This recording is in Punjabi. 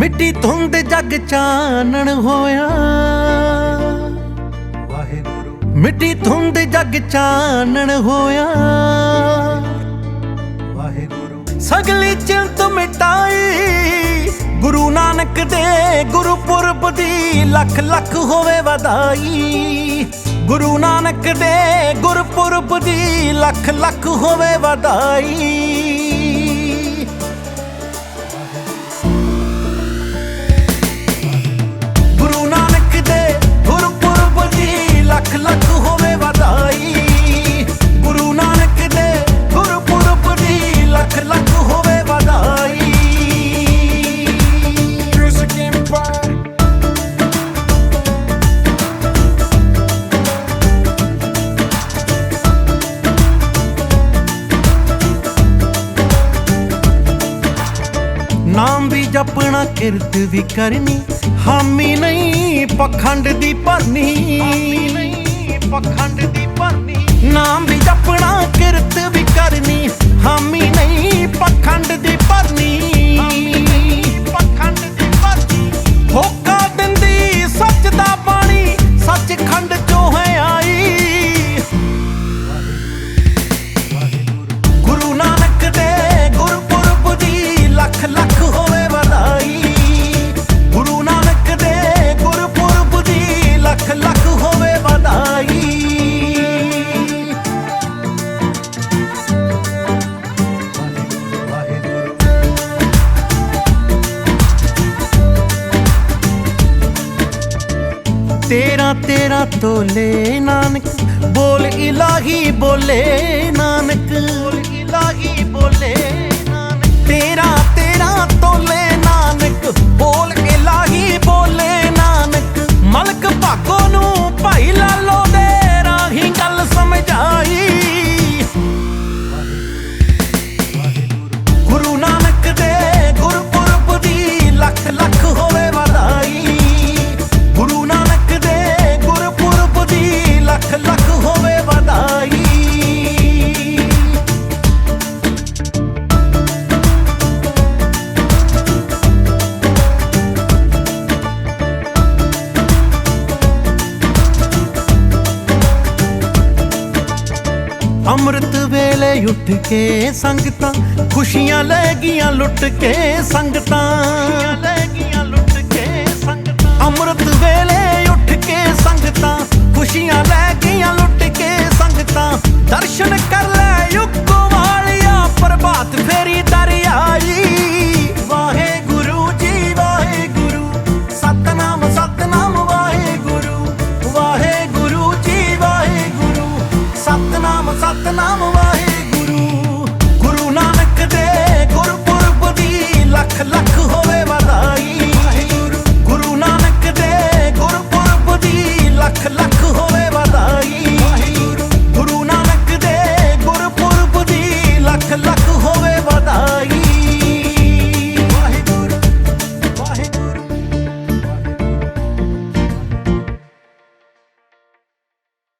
ਮਿੱਟੀ ਧੁੰਦ ਜਗ ਚਾਨਣ ਹੋਇਆ। ਵਾਹਿਗੁਰੂ। ਮਿੱਟੀ ਧੁੰਦ ਜਗ ਚਾਨਣ ਹੋਇਆ। ਵਾਹਿਗੁਰੂ। ਸਗਲੀ ਚਿੰਤ ਮਿਟਾਈ ਗੁਰੂ ਨਾਨਕ ਦੇ ਗੁਰਪੁਰਬ ਦੀ ਲੱਖ ਲੱਖ ਹੋਵੇ ਵਧਾਈ। ਗੁਰੂ ਨਾਨਕ ਦੇ ਗੁਰਪੁਰਬ ਦੀ ਲੱਖ ਲੱਖ ਹੋਵੇ ਵਧਾਈ। ਨਾਮ ਵੀ ਜਪਣਾ ਕਿਰਤ ਵੀ ਕਰਨੀ। ਹਾਮੀ ਨਹੀਂ ਪਖੰਡ ਦੀ ਭਰਨੀ ਹਾਮੀ ਨਹੀਂ ਪਖੰਡ ਤੇਰਾ ਤੇਰਾ ਤੋਲੇ ਨਾਨਕ ਬੋਲ ਇਲਾਹੀ ਬੋਲੇ ਨਾਨਕ। ਬੋਲ ਇਲਾਹੀ ਬੋਲੇ ਅੰਮ੍ਰਿਤ ਵੇਲੇ ਉੱਠ ਕੇ ਸੰਗਤਾਂ ਖੁਸ਼ੀਆਂ ਲੈ ਗਈਆਂ ਲੁੱਟ ਕੇ ਸੰਗਤਾਂ। ਲੈ ਸਤਨਾਮ ਵਾਹਿਗੁਰੂ ਗੁਰੂ ਨਾਨਕ ਦੇ ਗੁਰਪੁਰਬ ਦੀ ਲੱਖ ਲੱਖ ਹੋ